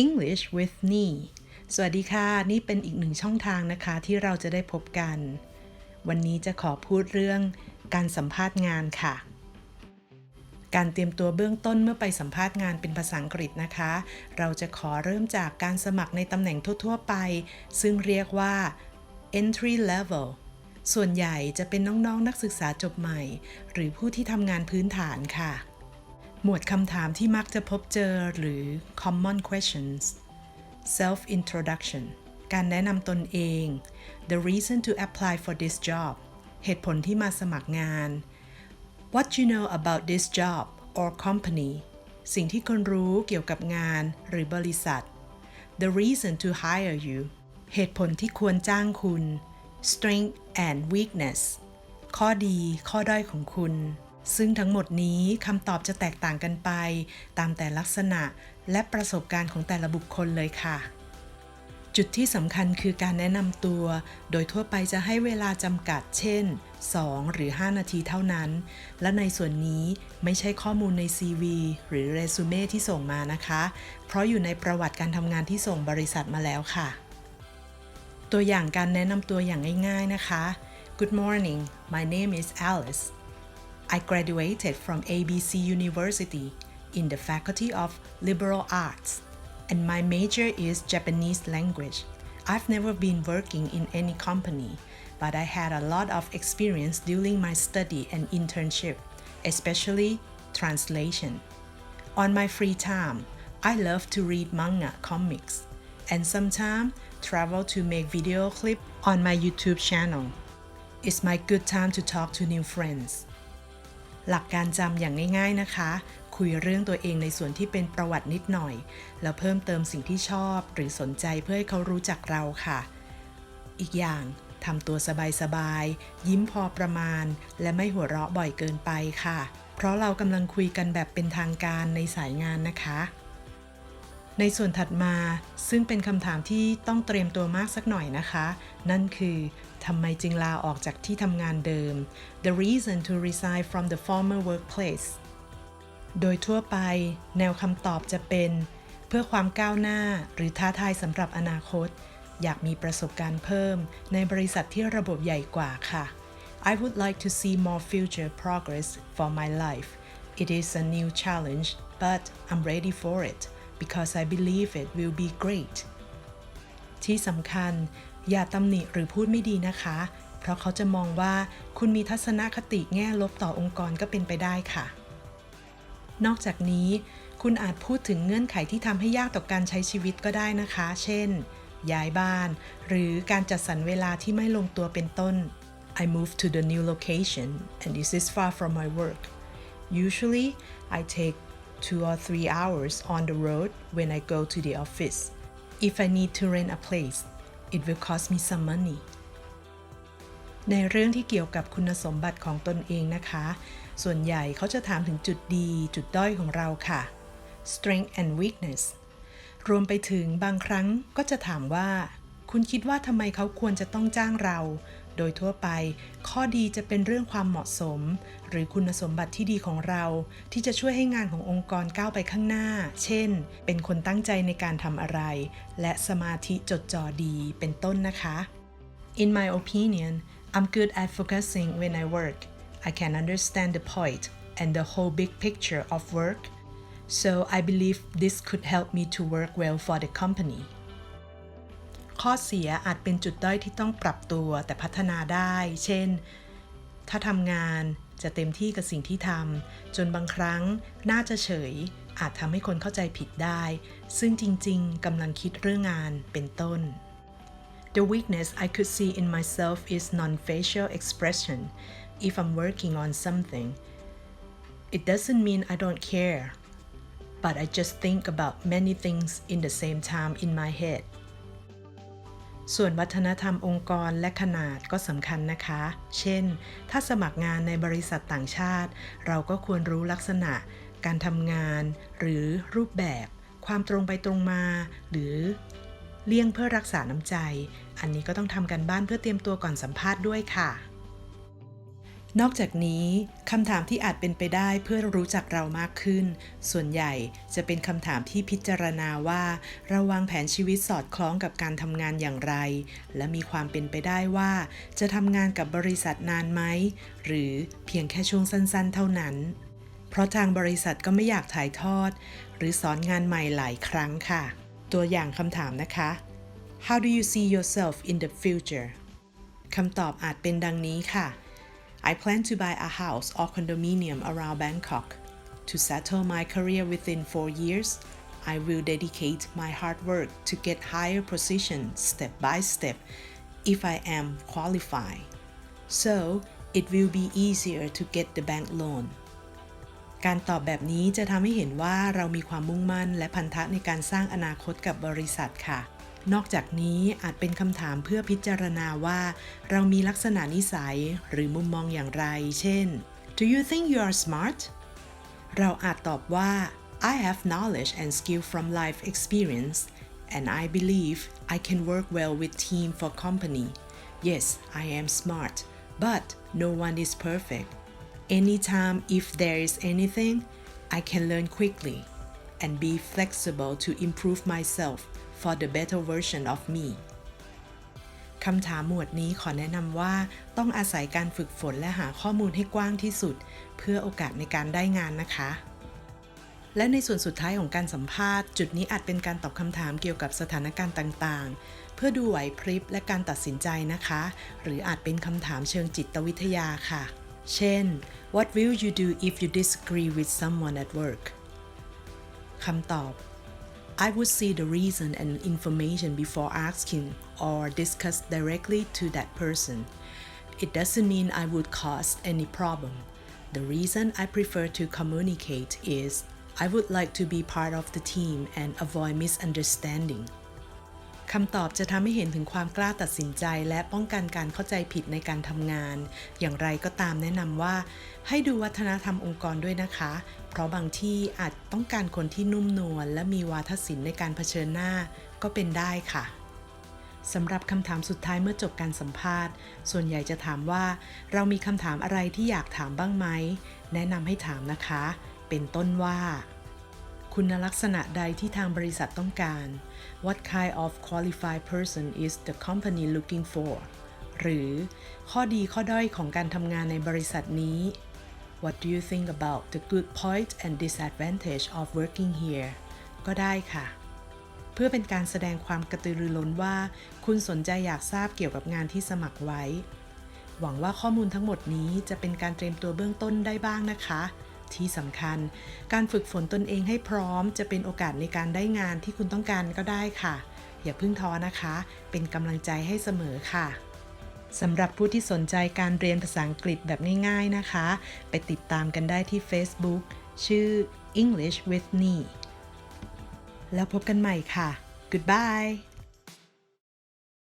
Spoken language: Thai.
English with Nee สวัสดีค่ะ นี่เป็นอีกหนึ่งช่องทางนะคะที่เราจะได้พบกัน วันนี้จะขอพูดเรื่องการสัมภาษณ์งานค่ะ การเตรียมตัวเบื้องต้นเมื่อไปสัมภาษณ์งานเป็นภาษาอังกฤษนะคะ เราจะขอเริ่มจากการสมัครในตำแหน่งทั่ว ๆ ไป ซึ่งเรียกว่า entry level ส่วนใหญ่จะเป็นน้องๆนนักศึกษาจบใหม่ หรือผู้ที่ทำงานพื้นฐานค่ะ หมวดคำถามที่มักจะพบเจอหรือ common questions self introduction การแนะนำตนเอง the reason to apply for this job เหตุผลที่มาสมัครงาน what you know about this job or company สิ่งที่คนรู้เกี่ยวกับงานหรือบริษัท the reason to hire you เหตุผลที่ควรจ้างคุณ strength and weakness ข้อดี ข้อด้อยของคุณ ซึ่งทั้งหมดนี้คำตอบจะแตกต่างกันไป ตามแต่ลักษณะและประสบการณ์ของแต่ละบุคคลเลยค่ะ จุดที่สำคัญคือการแนะนำตัว โดยทั่วไปจะให้เวลาจำกัด เช่น 2 หรือ 5 นาทีเท่านั้น และในส่วนนี้ไม่ใช่ข้อมูลใน CV หรือเรซูเม่ที่ส่งมานะคะ เพราะอยู่ในประวัติการทำงานที่ส่งบริษัทมาแล้วค่ะ ตัวอย่างการแนะนำตัวอย่างง่าย ๆนะคะ Good morning my name is Alice I graduated from ABC University in the Faculty of Liberal Arts and my major is Japanese language. I've never been working in any company, but I had a lot of experience during my study and internship, especially translation. On my free time, I love to read manga comics and sometimes travel to make video clip on my YouTube channel. It's my good time to talk to new friends. หลักการจำอย่างง่าย ๆนะคะ คุยเรื่องตัวเองในส่วนที่เป็นประวัตินิดหน่อย แล้วเพิ่มเติมสิ่งที่ชอบหรือสนใจเพื่อให้เขารู้จักเราค่ะ อีกอย่างทำตัวสบายๆ ยิ้มพอประมาณ และไม่หัวเราะบ่อยเกินไปค่ะ เพราะเรากำลังคุยกันแบบเป็นทางการในสายงานนะคะ ในส่วนถัดมาซึ่งเป็นคำถามที่ต้องเตรียมตัวมากสักหน่อยนะคะ นั่นคือทำไมจึงลาออกจากที่ทำงานเดิม the reason to resign from the former workplace โดยทั่วไป แนวคำตอบจะเป็น เพื่อความก้าวหน้าหรือท้าทายสำหรับอนาคต อยากมีประสบการณ์เพิ่ม ในบริษัทที่ระบบใหญ่กว่าค่ะ I would like to see more future progress for my life it is a new challenge but I'm ready for it because I believe it will be great ที่สำคัญ อย่าตำหนิหรือพูดไม่ดีนะคะ เพราะเขาจะมองว่าคุณมีทัศนคติแง่ลบต่อองค์กรก็เป็นไปได้ค่ะ นอกจากนี้ คุณอาจพูดถึงเงื่อนไขที่ทำให้ยากต่อการใช้ชีวิตก็ได้นะคะ เช่น ย้ายบ้าน หรือการจัดสรรเวลาที่ไม่ลงตัวเป็นต้น I moved to the new location and this is far from my work usually I take two or three hours on the road when I go to the office if I need to rent a place it will cost me some money ในเรื่องที่เกี่ยวกับคุณสมบัติของตนเองนะคะ ส่วนใหญ่เขาจะถามถึงจุดดี จุดด้อยของเราค่ะ strength and weakness รวมไปถึงบางครั้งก็จะถามว่า คุณคิดว่าทำไมเขาควรจะต้องจ้างเรา โดยทั่วไป ข้อดีจะเป็นเรื่องความเหมาะสม หรือคุณสมบัติที่ดีของเรา ที่จะช่วยให้งานขององค์กรก้าวไปข้างหน้า เช่น เป็นคนตั้งใจในการทำอะไร และสมาธิจดจ่อดีเป็นต้นนะคะ In my opinion I'm good at focusing when I work I can understand the point and the whole big picture of work so I believe this could help me to work well for the company ข้อเสียอาจเป็นจุดด้อยที่ต้องปรับตัวแต่พัฒนาได้ เช่น ถ้าทำงานจะเต็มที่กับสิ่งที่ทำจนบางครั้งน่าจะเฉย อาจทำให้คนเข้าใจผิดได้ ซึ่งจริงๆกำลังคิดเรื่องงานเป็นต้น The weakness I could see in myself is non-facial expression if I'm working on something. It doesn't mean I don't care, but I just think about many things in the same time in my head. ส่วนวัฒนธรรมองค์กรและขนาดก็สำคัญนะคะ เช่น ถ้าสมัครงานในบริษัทต่างชาติ เราก็ควรรู้ลักษณะ การทำงาน หรือรูปแบบ ความตรงไปตรงมา หรือเลี่ยงเพื่อรักษาน้ำใจ อันนี้ก็ต้องทำกันบ้านเพื่อเตรียมตัวก่อนสัมภาษณ์ด้วยค่ะ นอกจากนี้คำถามที่อาจเป็นไปได้เพื่อรู้จักเรามากขึ้น ส่วนใหญ่จะเป็นคำถามที่พิจารณาว่าเราวางแผนชีวิตสอดคล้องกับการทำงานอย่างไร และมีความเป็นไปได้ว่า จะทำงานกับบริษัทนานไหม หรือเพียงแค่ช่วงสั้นๆ เท่านั้น เพราะทางบริษัทก็ไม่อยากถ่ายทอด หรือสอนงานใหม่หลายครั้งค่ะ ตัวอย่างคำถามนะคะ How do you see yourself in the future คำตอบอาจเป็นดังนี้ค่ะ I plan to buy a house or condominium around Bangkok. To settle my career within four years, I will dedicate my hard work to get higher position step by step if I am qualified. So it will be easier to get the bank loan. การตอบแบบนี้จะทำให้เห็นว่าเรามีความมุ่งมั่นและพันธะในการสร้างอนาคตกับบริษัทค่ะ นอกจากนี้อาจเป็นคำถามเพื่อพิจารณาว่า เรามีลักษณะนิสัยหรือมุมมองอย่างไร เช่น Do you think you are smart เราอาจตอบว่า I have knowledge and skill from life experience and I believe I can work well with team for company yes I am smart but no one is perfect anytime if there is anything I can learn quickly and be flexible to improve myself for the better version of me คำถามหมวดนี้ขอแนะนำว่าต้องอาศัยการฝึกฝนและหาข้อมูลให้กว้างที่สุด เพื่อโอกาสในการได้งานนะคะ และในส่วนสุดท้ายของการสัมภาษณ์ จุดนี้อาจเป็นการตอบคำถามเกี่ยวกับสถานการณ์ต่างๆ เพื่อดูไหวพริบและการตัดสินใจนะคะ หรืออาจเป็นคำถามเชิงจิตวิทยาค่ะ เช่น What will you do if you disagree with someone at work คำตอบ I would see the reason and information before asking or discuss directly to that person. It doesn't mean I would cause any problem. The reason I prefer to communicate is I would like to be part of the team and avoid misunderstanding. คำตอบจะทำให้เห็นถึงความกล้าตัดสินใจ และป้องกันการเข้าใจผิดในการทำงาน อย่างไรก็ตามแนะนำว่า ให้ดูวัฒนธรรมองค์กรด้วยนะคะ เพราะบางที่อาจต้องการคนที่นุ่มนวลและมีวาทศิลป์ในการเผชิญหน้าก็เป็นได้ค่ะสำหรับคำถามสุดท้ายเมื่อจบการสัมภาษณ์ ส่วนใหญ่จะถามว่า เรามีคำถามอะไรที่อยากถามบ้างไหม แนะนำให้ถามนะคะ เป็นต้นว่า คุณลักษณะใดที่ทางบริษัทต้องการ What kind of qualified person is the company looking for หรือข้อดีข้อด้อยของการทำงานในบริษัทนี้ What do you think about the good point and disadvantage of working here ก็ได้ค่ะ เพื่อเป็นการแสดงความกระตือรือร้นว่า คุณสนใจอยากทราบเกี่ยวกับงานที่สมัครไว้ หวังว่าข้อมูลทั้งหมดนี้จะเป็นการเตรียมตัวเบื้องต้นได้บ้างนะคะ ที่สำคัญ การฝึกฝนตนเองให้พร้อม จะเป็นโอกาสในการได้งานที่คุณต้องการก็ได้ค่ะ อย่าเพิ่งท้อนะคะ เป็นกำลังใจให้เสมอค่ะสำหรับผู้ที่สนใจการเรียนภาษาอังกฤษแบบง่ายๆนะคะ ไปติดตามกันได้ที่ Facebook ชื่อ English with Nee แล้วพบกันใหม่ค่ะ Goodbye